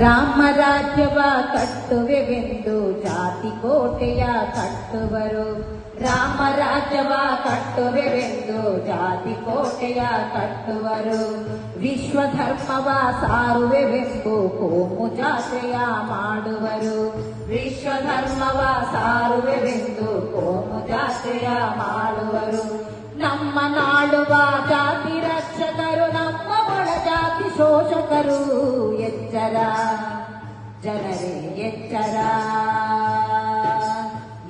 ರಾಮ ರಾಜ್ಯವ ಕಟ್ಟುವೆವೆಂದು ಜಾತಿ ಕೋಟೆಯ ಕಟ್ಟುವರು. ರಾಮರಾಜ್ಯವ ಕಟ್ಟುವೆವೆಂದು ಜಾತಿ ಕೋಟೆಯ ಕಟ್ಟುವರು. ವಿಶ್ವಧರ್ಮವ ಸಾರುವೆವೆಂದು ಕೋಮು ಜಾತ್ರೆಯ ಮಾಡುವರು. ವಿಶ್ವಧರ್ಮವ ಸಾರುವೆವೆಂದು ಕೋಮು ಜಾತ್ರೆಯ ಮಾಡುವರು. ನಮ್ಮ ನಾಡುವ ಜಾತಿ ರಕ್ಷಕರು, ನಮ್ಮ ಒಳ ಜಾತಿ ಶೋಷಕರು ಎಚ್ಚರ ಜನರೇ ಎಚ್ಚರ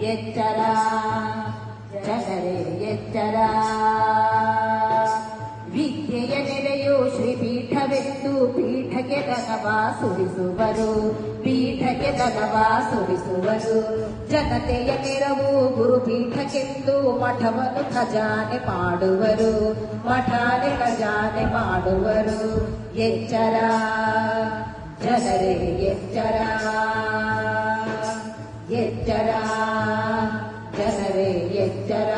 ಎಚ್ಚರ ಜನರೇ ಎಚ್ಚರ ವಿದ್ಯೆಯ ನೆಲೆಯು ಶ್ರೀಪೀಠವೆಂದು ಪೀಠಕ್ಕೆ ದನವ ಸುರಿಸುವರು, ಪೀಠಕ್ಕೆ ದನವ ಸುರಿಸುವರು. ಜನತೆಯ ನೆರವು ಗುರುಪೀಠಕ್ಕೆಂದು ಮಠವನ್ನು ಖಜಾನೆ ಮಾಡುವರು ಮಠಾನೆ ಖಜಾನೆ ಮಾಡುವರು ಎಚ್ಚರ ಜನರೇ ಎಚ್ಚರ ಎಚ್ಚರ ಜನರೇ ಎಚ್ಚರ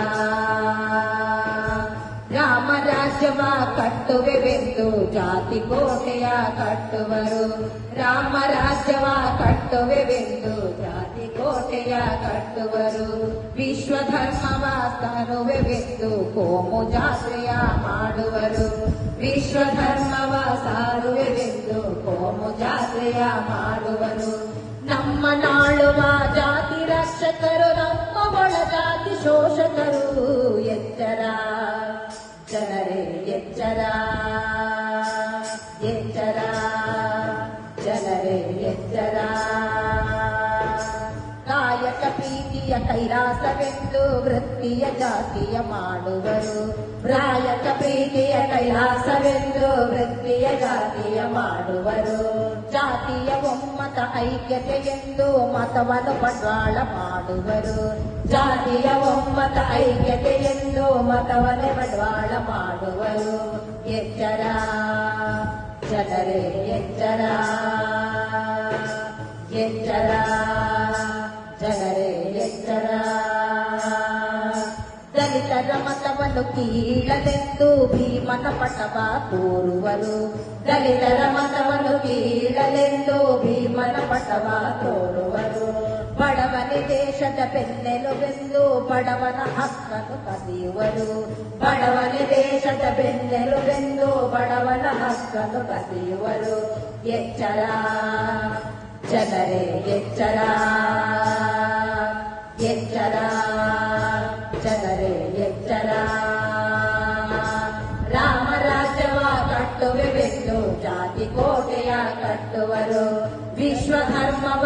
ರಾಮ ರಾಜ್ಯವ ಕಟ್ಟುವೆವೆಂದು ಜಾತಿ ಕೋಟೆಯ ಕಟ್ಟುವರು ರಾಮ ರಾಜ್ಯವ ಕಟ್ಟುವೆವೆಂದು ಜಾತಿ ಕೋಟೆಯ ಕಟ್ಟುವರು ವಿಶ್ವ ಧರ್ಮವ ತರುವೆವೆಂದು ಕೋಮು ಜಾತ್ರೆಯ ಮಾಡುವರು. ವಿಶ್ವ ಧರ್ಮವ ಸಾರುವೆಂದು ಕೋಮು ಜಾತ್ರೆಯ ಮಾಡುವರು. ನಮ್ಮ ನಾಳುವ ಜಾತಿ ರಕ್ಷಕರು, ನಮ್ಮ ಒಳ ಜಾತಿ ಶೋಷಕರು, ಎಚ್ಚರ. ಜನರೇ, ಎಚ್ಚರ. ಎಚ್ಚರ. ಪ್ರೀತಿಯ ಕೈಲಾಸವೆಂದು ವೃತ್ತಿಯ ಜಾತಿಯ ಮಾಡುವರು. ಪ್ರಾಯಕ ಪ್ರೀತಿಯ ಕೈಲಾಸವೆಂದು ವೃತ್ತಿಯ ಜಾತಿಯ ಮಾಡುವರು. ಜಾತಿಯ ಒಮ್ಮತ ಐಕ್ಯತೆ ಎಂದು ಮತವನ್ನು ಬಂಡವಾಳ ಮಾಡುವರು. ಜಾತಿಯ ಒಮ್ಮತ ಐಕ್ಯತೆ ಎಂದು ಮತವನ್ನು ಬಂಡವಾಳ ಮಾಡುವರು. ಎಚ್ಚರ, ಜನರೇ, ಎಚ್ಚರ ಎಚ್ಚರ. ದಲಿತರ ಮತವನ್ನು ಕೀಳಲೆಂದು ಭೀಮನ ಪಟವ ತೋರುವರು ದಲಿತರ ಮತವನ್ನು ಕೀಳಲೆಂದು ಭೀಮನ ಪಟವ ತೋರುವರು ಬಡವನೆ ದೇಶದ ಬೆನ್ನೆಲುಬೆಂದು ಬಡವನ ಹಕ್ಕನ್ನು ಕದಿಯುವರು ಬಡವನೆ ದೇಶದ ಬೆನ್ನೆಲುಬೆಂದು ಬಡವನ ಹಕ್ಕನ್ನು ಕದಿಯುವರು ಎಚ್ಚರ ಜನರೇ ಎಚ್ಚರ ಬರುವರು ವಿಶ್ವಧರ್ಮವ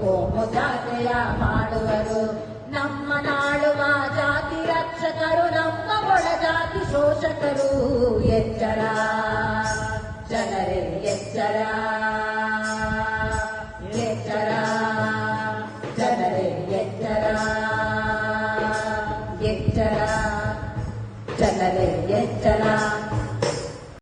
ಕೋಮು ಜಾತಿಯ ಮಾಡುವರು ನಮ್ಮ ನಾಳುವ ಜಾತಿ ರಕ್ಷಕರು, ನಮ್ಮ ಒಳ ಜಾತಿ ಶೋಷಕರು ಎಚ್ಚರ. ಜನರೇ ಎಚ್ಚರ. ಎಚ್ಚರ. ಜನರೇ ಎಚ್ಚರ. ಎಚ್ಚರ. ಜನರೇ